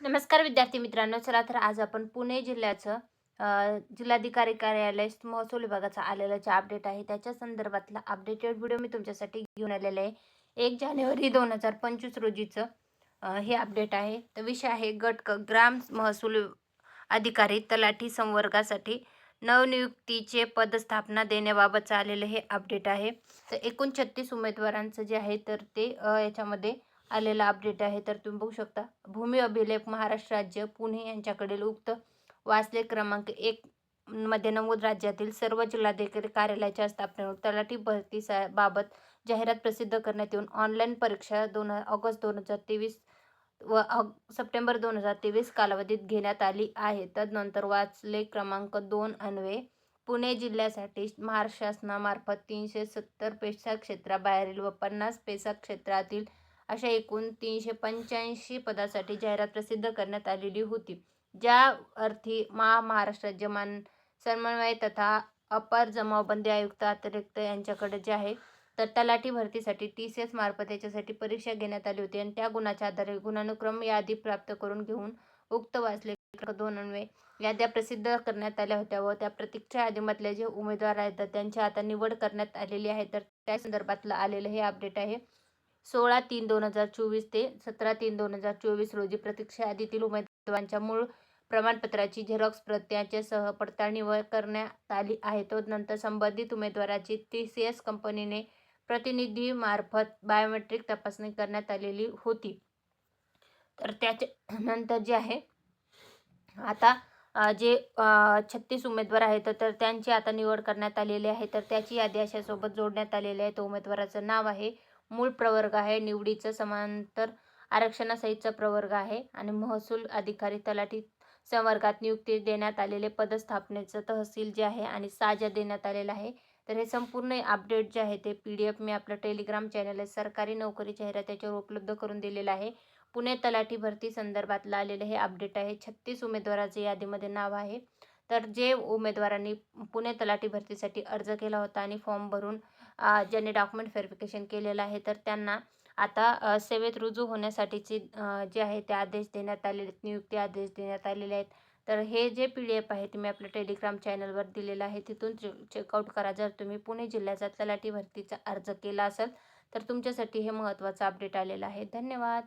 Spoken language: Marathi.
नमस्कार विद्यार्थी मित्रांनो चला तर आज आपण पुणे जिल्ह्याचं जिल्हाधिकारी कार्यालय महसूल विभागाचा आलेला जे अपडेट आहे त्याच्या संदर्भातला अपडेटेड व्हिडिओ मी तुमच्यासाठी घेऊन आलेला आहे. एक जानेवारी दोन हजार पंचवीस रोजीचं हे अपडेट आहे. तर विषय आहे गट ग्राम महसूल अधिकारी तलाठी संवर्गासाठी नवनियुक्तीचे पदस्थापना देण्याबाबतचं आलेलं हे अपडेट आहे. तर एकूण छत्तीस उमेदवारांचं जे आहे तर ते याच्यामध्ये आलेला अपडेट आहे तर तुम्ही बघू शकता. भूमी अभिलेख महाराष्ट्र राज्य पुणे यांच्याकडील उक्त वाचले क्रमांक एक मध्ये नमूद राज्यातील सर्व जिल्हाधिकारी कार्यालयाच्या स्थापनेवर तलाठी भरती सा बाबत जाहिरात प्रसिद्ध करण्यात येऊन ऑनलाईन परीक्षा दोन ऑगस्ट दोन हजार तेवीस व सप्टेंबर दोन हजार तेवीस कालावधीत घेण्यात आली आहे. तदनंतर वाचले क्रमांक दोन अन्वे पुणे जिल्ह्यासाठी महाराष्ट्र शासनामार्फत तीनशे सत्तर पेशा क्षेत्राबाहेरील व पन्नास पेशा क्षेत्रातील अशा एकूण तीनशे पंच्याऐंशी पदासाठी जाहिरात प्रसिद्ध करण्यात आलेली होती. ज्या अर्थी महा महाराष्ट्र राज्य मान समन्वय तथा अपर जमावबंदी आयुक्त अतिरिक्त यांच्याकडे जे आहे तर तलाठी भरतीसाठी टी सी एस मार्फत याच्यासाठी परीक्षा घेण्यात आली होती आणि त्या गुणाच्या आधारे गुणानुक्रम यादी प्राप्त करून घेऊन उक्त वाचले. दोन अन्वये याद्या प्रसिद्ध करण्यात आल्या होत्या व त्या प्रतीक्षा यादीमधले जे उमेदवार आहेत त्यांची आता निवड करण्यात आलेली आहे. तर त्या संदर्भातलं आलेलं हे अपडेट आहे. सोळा तीन दोन हजार चोवीस ते सतरा तीन दोन हजार चोवीस रोजी प्रतीक्षा यादीतील उमेदवारांच्या मूळ प्रमाणपत्राची झेरॉक्स प्रत्याच्यासह पडताळणी व करण्यात आली आहे. तदनंतर संबंधित उमेदवाराची टी सी एस कंपनीने प्रतिनिधीमार्फत बायोमेट्रिक तपासणी करण्यात आलेली होती. तर त्याच्या नंतर जे आहे आता जे छत्तीस उमेदवार आहेत तर त्यांची आता निवड करण्यात आलेली आहे. तर त्याची यादी अशासोबत जोडण्यात आलेली आहे. तो उमेदवाराचं नाव आहे मूळ प्रवर्ग आहे. निवडीचं समांतर आरक्षणासहितचा प्रवर्ग आहे आणि महसूल अधिकारी तलाठी संवर्गात नियुक्ती देण्यात आलेले पदस्थापनेचं तहसील जे आहे आणि साजा देण्यात आलेला आहे. तर हे संपूर्ण अपडेट जे आहे ते पी डी एफ मी आपलं टेलिग्राम चॅनल आहे सरकारी नोकरी जाहिरात त्याच्यावर उपलब्ध करून दिलेलं आहे. पुणे तलाठी भरती संदर्भातलं आलेलं हे अपडेट आहे. छत्तीस उमेदवाराचे यादीमध्ये नाव आहे. तर जे उमेदवारांनी पुणे तलाठी भरतीसाठी अर्ज केला होता आणि फॉर्म भरून ज्यांनी डॉक्युमेंट व्हेरिफिकेशन केलेलं आहे तर त्यांना आता सेवेत रुजू होण्यासाठीचे जे आहे ते आदेश देण्यात आलेले आहेत नियुक्ती आदेश देण्यात आलेले आहेत. तर हे जे पी डी एफ आहे ते मी आपल्या टेलिग्राम चॅनलवर दिलेलं आहे. तिथून चेकआउट करा. जर तुम्ही पुणे जिल्ह्याचा तलाठी भरतीचा अर्ज केला असेल तर तुमच्यासाठी हे महत्त्वाचं अपडेट आलेलं आहे. धन्यवाद.